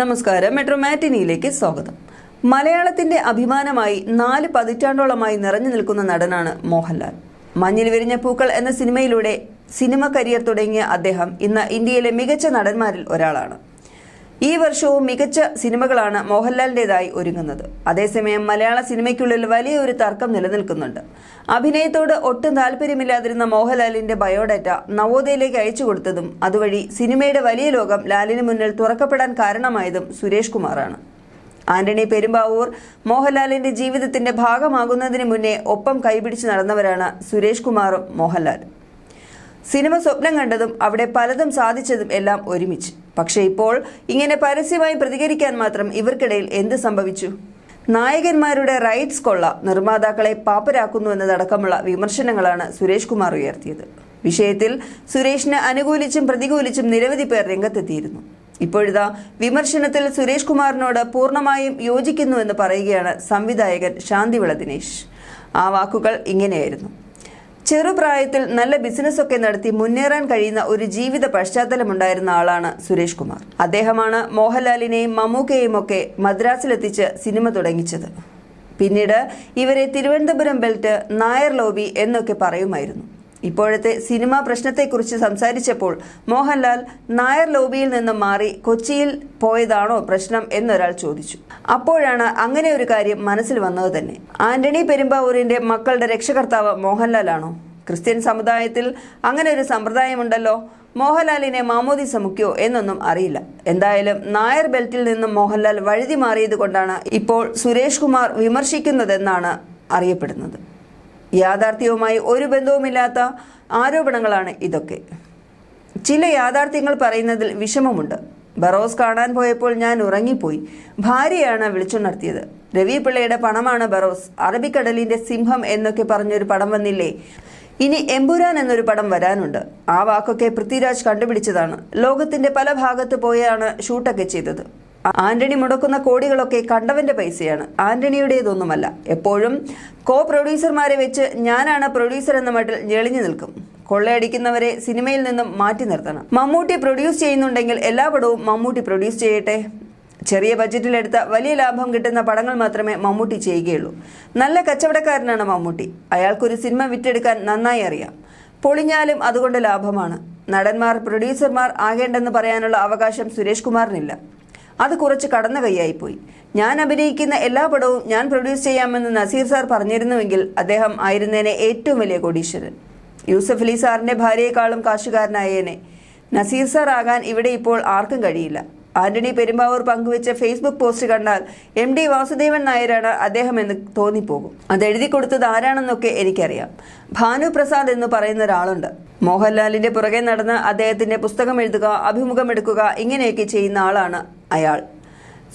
നമസ്കാരം. മെട്രോ മാറ്റിനിയിലേക്ക് സ്വാഗതം. മലയാളത്തിന്റെ അഭിമാനമായി നാല് പതിറ്റാണ്ടോളമായി നിറഞ്ഞു നിൽക്കുന്ന നടനാണ് മോഹൻലാൽ. മഞ്ഞിൽ വിരിഞ്ഞ പൂക്കൾ എന്ന സിനിമയിലൂടെ സിനിമ കരിയർ തുടങ്ങിയ അദ്ദേഹം ഇന്ന് ഇന്ത്യയിലെ മികച്ച നടന്മാരിൽ ഒരാളാണ്. ഈ വർഷവും മികച്ച സിനിമകളാണ് മോഹൻലാലിന്റെതായി ഒരുങ്ങുന്നത്. അതേസമയം മലയാള സിനിമയ്ക്കുള്ളിൽ വലിയൊരു തർക്കം നിലനിൽക്കുന്നുണ്ട്. അഭിനയത്തോട് ഒട്ടും താല്പര്യമില്ലാതിരുന്ന മോഹൻലാലിന്റെ ബയോഡാറ്റ നവോദയയിലേക്ക് അയച്ചു കൊടുത്തതും അതുവഴി സിനിമയുടെ വലിയ ലോകം ലാലിന് മുന്നിൽ തുറക്കപ്പെടാൻ കാരണമായതും സുരേഷ് കുമാറാണ്. ആന്റണി പെരുമ്പാവൂർ മോഹൻലാലിന്റെ ജീവിതത്തിന്റെ ഭാഗമാകുന്നതിന് മുന്നേ ഒപ്പം കൈപിടിച്ച് നടന്നവരാണ് സുരേഷ് കുമാറും മോഹൻലാലും. സിനിമ സ്വപ്നം കണ്ടതും അവിടെ പലതും സാധിച്ചതും എല്ലാം ഒരുമിച്ച്. പക്ഷേ ഇപ്പോൾ ഇങ്ങനെ പരസ്യമായി പ്രതികരിക്കാൻ മാത്രം ഇവർക്കിടയിൽ എന്ത് സംഭവിച്ചു? നായകന്മാരുടെ റൈറ്റ്സ് കൊള്ള നിർമ്മാതാക്കളെ പാപ്പരാക്കുന്നു എന്നതടക്കമുള്ള വിമർശനങ്ങളാണ് സുരേഷ് കുമാർ ഉയർത്തിയത്. വിഷയത്തിൽ സുരേഷിനെ അനുകൂലിച്ചും പ്രതികൂലിച്ചും നിരവധി പേർ രംഗത്തെത്തിയിരുന്നു. ഇപ്പോഴിതാ വിമർശനത്തിൽ സുരേഷ് കുമാറിനോട് പൂർണമായും യോജിക്കുന്നുവെന്ന് പറയുകയാണ് സംവിധായകൻ ശാന്തിവിള ദിനേശ്. ആ വാക്കുകൾ ഇങ്ങനെയായിരുന്നു. ചെറുപ്രായത്തിൽ നല്ല ബിസിനസ്സൊക്കെ നടത്തി മുന്നേറാൻ കഴിയുന്ന ഒരു ജീവിത പശ്ചാത്തലമുണ്ടായിരുന്ന ആളാണ് സുരേഷ് കുമാർ. അദ്ദേഹമാണ് മോഹൻലാലിനെയും മമ്മൂക്കയെയും ഒക്കെ മദ്രാസിലെത്തിച്ച് സിനിമ തുടങ്ങിച്ചത്. പിന്നീട് ഇവരെ തിരുവനന്തപുരം ബെൽറ്റ് നായർ ലോബി എന്നൊക്കെ പറയുമായിരുന്നു. ഇപ്പോഴത്തെ സിനിമാ പ്രശ്നത്തെക്കുറിച്ച് സംസാരിച്ചപ്പോൾ മോഹൻലാൽ നായർ ലോബിയിൽ നിന്ന് മാറി കൊച്ചിയിൽ പോയതാണോ പ്രശ്നം എന്നൊരാൾ ചോദിച്ചു. അപ്പോഴാണ് അങ്ങനെ ഒരു കാര്യം മനസ്സിൽ വന്നത് തന്നെ. ആന്റണി പെരുമ്പാവൂരിന്റെ മക്കളുടെ രക്ഷകർത്താവ് മോഹൻലാലാണോ? ക്രിസ്ത്യൻ സമുദായത്തിൽ അങ്ങനെ ഒരു സമ്പ്രദായമുണ്ടല്ലോ. മോഹൻലാലിനെ മാമോദിസ മുക്കിയോ എന്നൊന്നും അറിയില്ല. എന്തായാലും നായർ ബെൽറ്റിൽ നിന്നും മോഹൻലാൽ വഴുതി മാറിയത് കൊണ്ടാണ് ഇപ്പോൾ സുരേഷ് കുമാർ വിമർശിക്കുന്നതെന്നാണ് അറിയപ്പെടുന്നത്. യാഥാർത്ഥ്യവുമായി ഒരു ബന്ധവുമില്ലാത്ത ആരോപണങ്ങളാണ് ഇതൊക്കെ. ചില യാഥാർത്ഥ്യങ്ങൾ പറയുന്നതിൽ വിഷമമുണ്ട്. ബറോസ് കാണാൻ പോയപ്പോൾ ഞാൻ ഉറങ്ങിപ്പോയി. ഭാര്യയാണ് വിളിച്ചുണർത്തിയത്. രവി പിള്ളയുടെ പണമാണ് ബറോസ്. അറബിക്കടലിന്റെ സിംഹം എന്നൊക്കെ പറഞ്ഞൊരു പടം വന്നില്ലേ? ഇനി എമ്പുരാൻ എന്നൊരു പടം വരാനുണ്ട്. ആ വാക്കൊക്കെ പൃഥ്വിരാജ് കണ്ടുപിടിച്ചതാണ്. ലോകത്തിന്റെ പല ഭാഗത്ത് പോയാണ് ഷൂട്ടൊക്കെ ചെയ്തത്. ആന്റണി മുടക്കുന്ന കോടികളൊക്കെ കണ്ടവന്റെ പൈസയാണ്. ആന്റണിയുടേതൊന്നുമല്ല. എപ്പോഴും കോ പ്രൊഡ്യൂസർമാരെ വെച്ച് ഞാനാണ് പ്രൊഡ്യൂസർ എന്ന മട്ടിൽ ഞെളിഞ്ഞു നിൽക്കും. കൊള്ളയടിക്കുന്നവരെ സിനിമയിൽ നിന്നും മാറ്റി നിർത്തണം. മമ്മൂട്ടി പ്രൊഡ്യൂസ് ചെയ്യുന്നുണ്ടെങ്കിൽ എല്ലാ പടവും മമ്മൂട്ടി പ്രൊഡ്യൂസ് ചെയ്യട്ടെ. ചെറിയ ബജറ്റിലെടുത്ത വലിയ ലാഭം കിട്ടുന്ന പടങ്ങൾ മാത്രമേ മമ്മൂട്ടി ചെയ്യുകയുള്ളൂ. നല്ല കച്ചവടക്കാരനാണ് മമ്മൂട്ടി. അയാൾക്കൊരു സിനിമ വിറ്റെടുക്കാൻ നന്നായി അറിയാം. പൊളിഞ്ഞാലും അതുകൊണ്ട് ലാഭമാണ്. നടന്മാർ പ്രൊഡ്യൂസർമാർ ആകേണ്ടെന്ന് പറയാനുള്ള അവകാശം സുരേഷ് കുമാറിനില്ല. അത് കുറച്ച് കടന്ന കൈയായിപ്പോയി. ഞാൻ അഭിനയിക്കുന്ന എല്ലാ പടവും ഞാൻ പ്രൊഡ്യൂസ് ചെയ്യാമെന്ന് നസീർ സാർ പറഞ്ഞിരുന്നുവെങ്കിൽ അദ്ദേഹം ആയിരുന്നേനെ ഏറ്റവും വലിയ കോടീശ്വരൻ. യൂസഫ് അലി സാറിന്റെ ഭാര്യയെക്കാളും കാശുകാരനായേനെ. നസീർ സാർ ആകാൻ ഇവിടെ ഇപ്പോൾ ആർക്കും കഴിയില്ല. ആന്റണി പെരുമ്പാവൂർ പങ്കുവച്ച ഫേസ്ബുക്ക് പോസ്റ്റ് കണ്ടാൽ എം ഡി വാസുദേവൻ നായരാണ് അദ്ദേഹം എന്ന് തോന്നിപ്പോകും. അത് എഴുതി കൊടുത്തത് ആരാണെന്നൊക്കെ എനിക്കറിയാം. ഭാനു പ്രസാദ് എന്ന് പറയുന്ന ഒരാളുണ്ട്. മോഹൻലാലിന്റെ പുറകെ നടന്ന് അദ്ദേഹത്തിന്റെ പുസ്തകം എഴുതുക അഭിമുഖം എടുക്കുക ഇങ്ങനെയൊക്കെ ചെയ്യുന്ന ആളാണ് അയാൾ.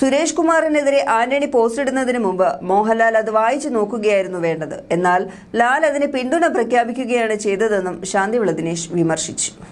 സുരേഷ് കുമാറിനെതിരെ ആന്റണി പോസ്റ്റ് ഇടുന്നതിന് മുമ്പ് മോഹൻലാൽ അത് വായിച്ചു നോക്കുകയായിരുന്നു വേണ്ടത്. എന്നാൽ ലാൽ അതിന് പിന്തുണ പ്രഖ്യാപിക്കുകയാണ് ചെയ്തതെന്നും ശാന്തിവിള ദിനേശ് വിമർശിച്ചു.